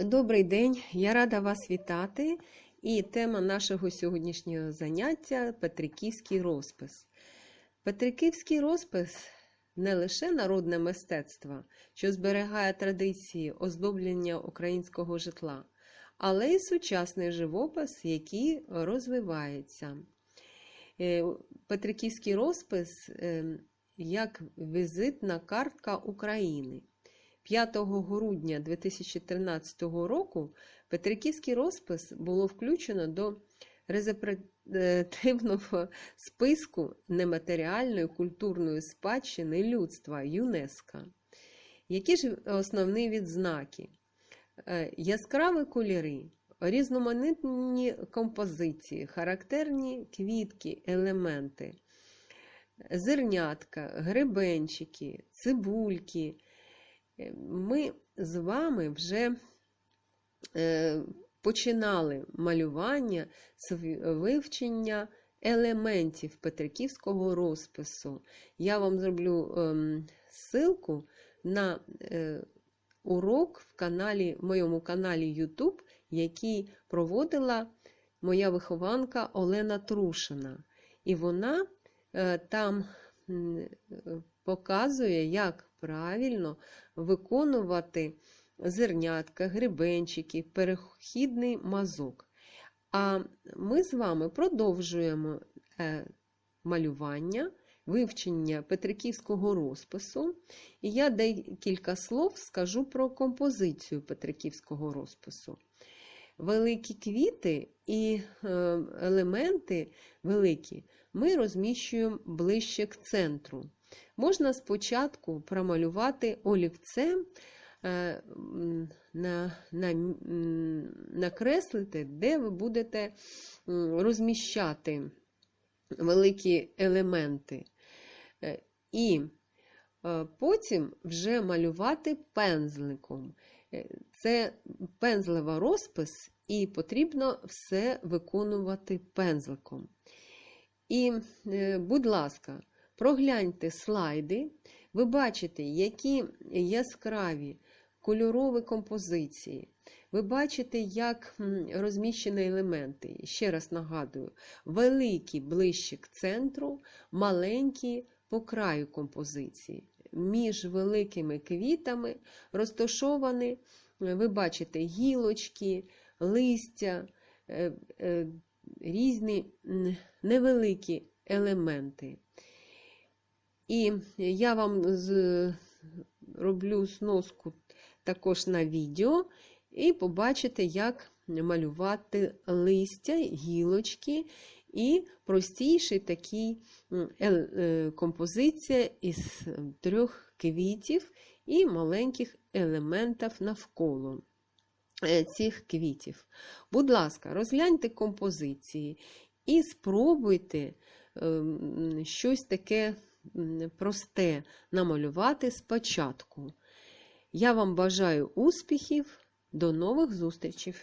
Добрий день, я рада вас вітати. І тема нашого сьогоднішнього заняття Петриківський розпис. Петриківський розпис не лише народне мистецтво, що зберігає традиції оздоблення українського житла, але й сучасний живопис, який розвивається. Е, Петриківський розпис е, як візитна картка України. 5 грудня 2013 року Петриківський розпис було включено до резервативного списку нематеріальної культурної спадщини людства ЮНЕСКО. Які ж основні відзнаки? Е, Яскраві кольори, різноманітні композиції, характерні квітки, елементи, зернятка, гребенчики, цибульки. Ми з вами вже е, починали малювання з вивчення елементів Петриківського розпису. Я вам зроблю ем, ссылку на е, урок в, каналі, в моєму каналі YouTube, який проводила моя вихованка Олена Трушина. І вона е, там показує, як правильно виконувати зернятка, грибенчики, перехідний мазок. А ми з вами продовжуємо малювання, вивчення Петриківського розпису. І я декілька слов скажу про композицію Петриківського розпису. Великі квіти і елементи великі ми розміщуємо ближче к центру. Можна спочатку промалювати олівцем, на, на, накреслити, де ви будете розміщати великі елементи. І потім вже малювати пензликом. Це пензлева розпис, і потрібно все виконувати пензликом. І, будь ласка, прогляньте слайди, ви бачите, які яскраві кольорові композиції. Ви бачите, як розміщені елементи. Ще раз нагадую, великі ближче к центру, маленькі по краю композиції. Між великими квітами розташовані, ви бачите, гілочки, листя, різні невеликі елементи. І я вам роблю сноску також на відео, і побачите, як малювати листя, гілочки і простіший такий композиція із трьох квітів і маленьких елементів навколо цих квітів. Будь ласка, розгляньте композиції і спробуйте щось таке просте намалювати спочатку. Я вам бажаю успіхів, до нових зустрічей!